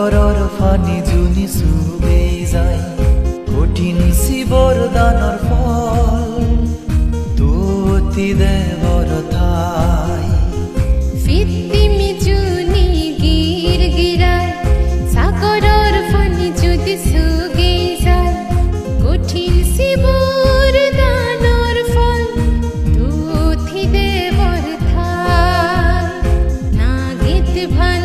সাগৰৰ ফানি জুনি চুবেই যায়। কঠিন শিৱৰ দানৰ ফল তুতি দেৱৰ ঠাই। ফিটিমি জুনি গিৰ গিৰাই সাগৰৰ ফানি যদি চুগেই যায়। কঠিন শিৱৰ দানৰ ফল তুতি দেৱৰ ঠাই। না গীত ভালো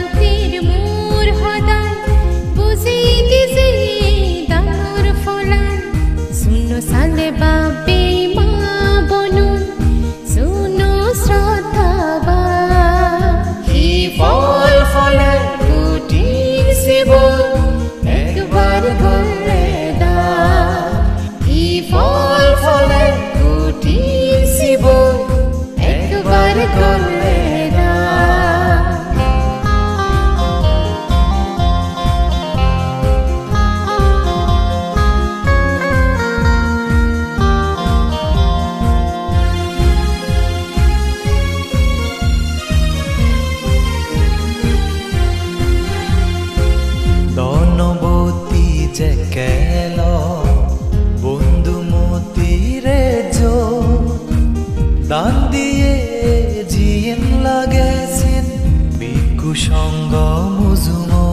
দনবতী যে কেল বন্ধু মতিরে জো দিয়ে সঙ্গ মুজুম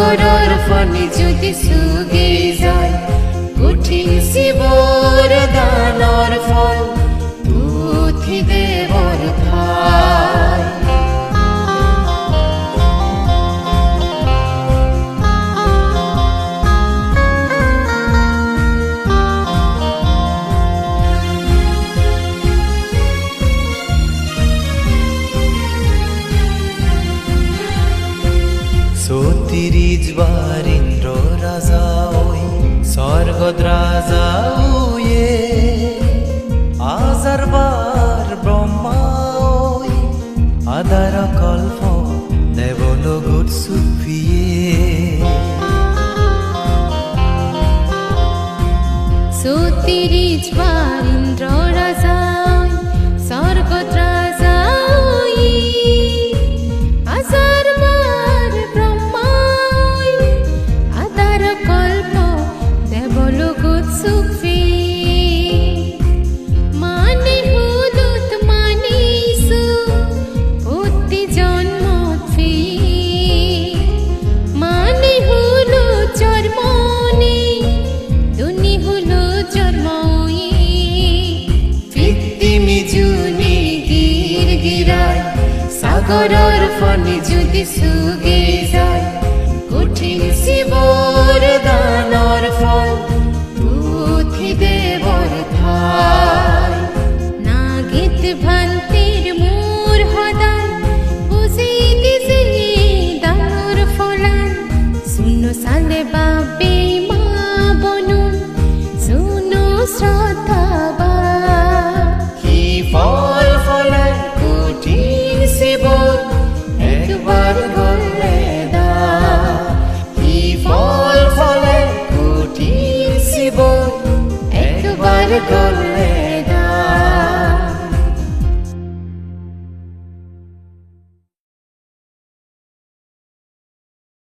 সাগরর ফনি যদি সুগে যায় কঠিন শিবর দানর ফল। সতিরিজ বার ইন্দ্র রাজা ওই, স্বর্গদ রাজা উয়ে আজার বার ব্রহ্মা ওই, আদার কল্প দেবলোগুর সুফিয়ে। সতিরিজ বারিন্দ্র রাজা kororfoni judi suge jay kuthin sibor danor fol puthi devor thai na git bhantir mur hoy Hallelujah.